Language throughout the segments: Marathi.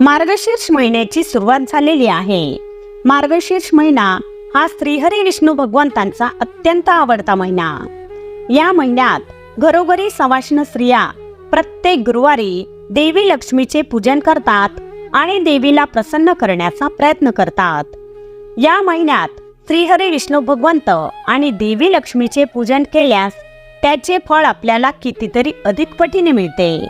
मार्गशीर्ष महिन्याची सुरुवात झालेली आहे. मार्गशीर्ष महिना हा श्रीहरी विष्णू भगवंतांचा अत्यंत आवडता महिना. या महिन्यात घरोघरी सवाष्ण स्त्रिया प्रत्येक गुरुवारी देवी लक्ष्मीचे पूजन करतात आणि देवीला प्रसन्न करण्याचा प्रयत्न करतात. या महिन्यात श्रीहरी विष्णू भगवंत आणि देवी लक्ष्मीचे पूजन केल्यास त्याचे फळ आपल्याला कितीतरी अधिक पटीने मिळते.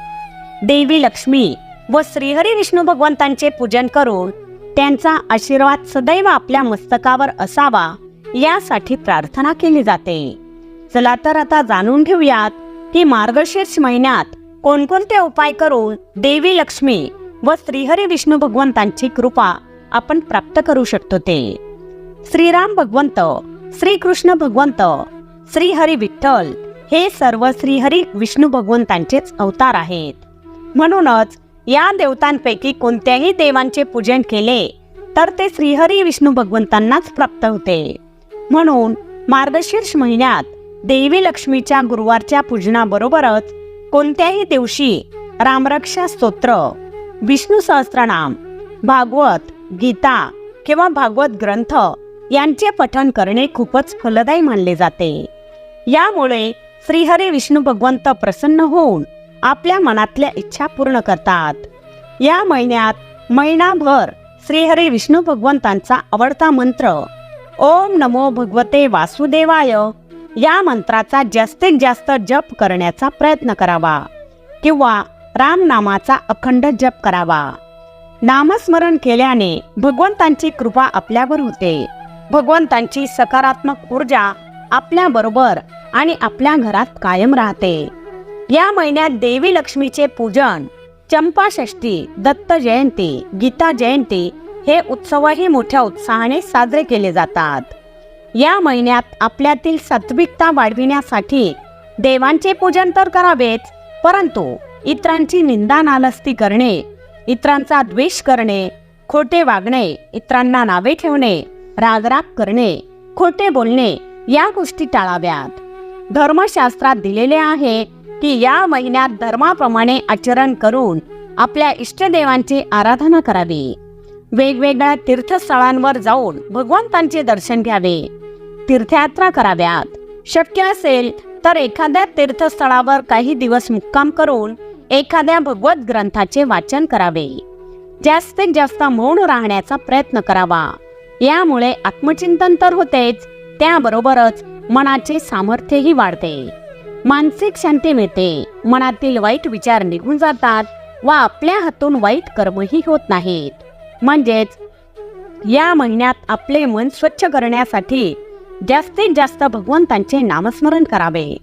देवी लक्ष्मी व श्रीहरी विष्णू भगवंतांचे पूजन करून त्यांचा आशीर्वाद सदैव आपल्या मस्तकावर असावा यासाठी प्रार्थना केली जाते. चला तर आता जाणून घेऊयात की मार्गशीर्ष महिन्यात कोणकोणते उपाय करून देवी लक्ष्मी व श्रीहरी विष्णू भगवंतांची कृपा आपण प्राप्त करू शकतो ते. श्रीराम भगवंत श्रीकृष्ण भगवंत श्रीहरी विठ्ठल हे सर्व श्रीहरी विष्णू भगवंतांचेच अवतार आहेत. म्हणूनच या देवतांपैकी कोणत्याही देवांचे पूजन केले तर ते श्रीहरी विष्णू भगवंतांनाच प्राप्त होते. म्हणून मार्गशीर्ष महिन्यात देवी लक्ष्मीच्या गुरुवारच्या पूजनाबरोबरच कोणत्याही दिवशी रामरक्षा स्तोत्र विष्णू सहस्त्रनाम भागवत गीता किंवा भागवत ग्रंथ यांचे पठण करणे खूपच फलदायी मानले जाते. यामुळे श्रीहरी विष्णू भगवंत प्रसन्न होऊन आपल्या मनातल्या इच्छा पूर्ण करतात. या महिन्यात महिनाभर श्रीहरी विष्णू भगवंतांचा आवडता मंत्र ओम नमो भगवते वासुदेवाय या मंत्राचा जास्तीत जास्त जप करण्याचा प्रयत्न करावा किंवा रामनामाचा अखंड जप करावा. नामस्मरण केल्याने भगवंतांची कृपा आपल्यावर होते. भगवंतांची सकारात्मक ऊर्जा आपल्या बरोबर आणि आपल्या घरात कायम राहते. या महिन्यात देवी लक्ष्मीचे पूजन चंपाषष्ठी दत्त जयंती गीता जयंती हे उत्सवही मोठ्या उत्साहाने साजरे केले जातात. या महिन्यात आपल्यातील सात्विकता वाढविण्यासाठी देवांचे पूजन तर करावेच परंतु इतरांची निंदा नालस्ती करणे इतरांचा द्वेष करणे खोटे वागणे इतरांना नावे ठेवणे रागराग करणे खोटे बोलणे या गोष्टी टाळाव्यात. धर्मशास्त्रात दिलेले आहे की या महिन्यात धर्माप्रमाणे आचरण करून आपल्या इष्टदेवांची आराधना करावी. वेगवेगळ्या तीर्थस्थळांवर जाऊन भगवंतांचे दर्शन घ्यावे. तीर्थयात्रा कराव्यात. शक्य असेल तर एखाद्या तीर्थस्थळावर काही दिवस मुक्काम करून एखाद्या भगवत ग्रंथाचे वाचन करावे. जास्तीत जास्त मौन राहण्याचा प्रयत्न करावा. यामुळे आत्मचिंतन तर होतेच त्याबरोबरच मनाचे सामर्थ्यही वाढते. मानसिक शांती मिळते. मनातील वाईट विचार निघून जातात व आपल्या हातून वाईट कर्मही होत नाहीत. म्हणजेच या महिन्यात आपले मन स्वच्छ करण्यासाठी जास्तीत जास्त भगवंतांचे नामस्मरण करावे.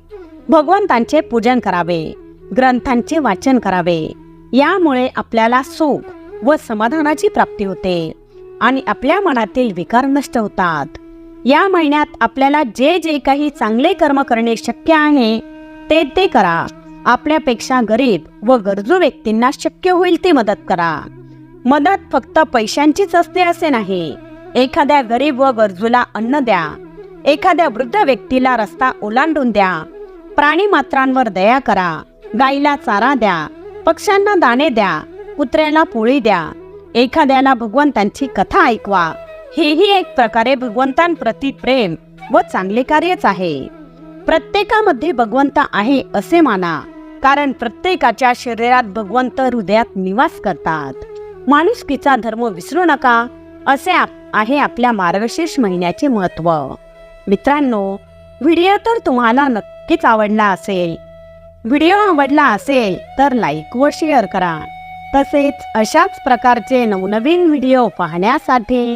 भगवंतांचे पूजन करावे. ग्रंथांचे वाचन करावे. यामुळे आपल्याला सुख व समाधानाची प्राप्ती होते आणि आपल्या मनातील विकार नष्ट होतात. या महिन्यात आपल्याला जे जे काही चांगले कर्म करणे शक्य आहे ते ते करा. आपल्यापेक्षा गरीब व गरजू व्यक्तींना शक्य होईल ती मदत करा. मदत फक्त पैशांचीच असते असे नाही. एखाद्या गरीब व गरजूला अन्न द्या. एखाद्या वृद्ध व्यक्तीला रस्ता ओलांडून द्या. प्राणी मात्रांवर दया करा. गाईला चारा द्या. पक्ष्यांना दाणे द्या. कुत्र्याला पोळी द्या. एखाद्याला भगवंतांची कथा ऐकवा. हेही एक प्रकारे भगवंतांप्रती प्रेम व चांगले कार्यच आहे. प्रत्येकामध्ये भगवंत आहे असे माना कारण प्रत्येकाच्या शरीरात भगवंत हृदयात निवास करतात. माणुसकीचा धर्म विसरू नका असे आप आहे आपल्या मार्गशीर्ष महिन्याचे महत्त्व. मित्रांनो व्हिडिओ तर तुम्हाला नक्कीच आवडला असेल. व्हिडिओ आवडला असेल तर लाईक व शेअर करा. तसेच अशाच प्रकारचे नवनवीन व्हिडिओ पाहण्यासाठी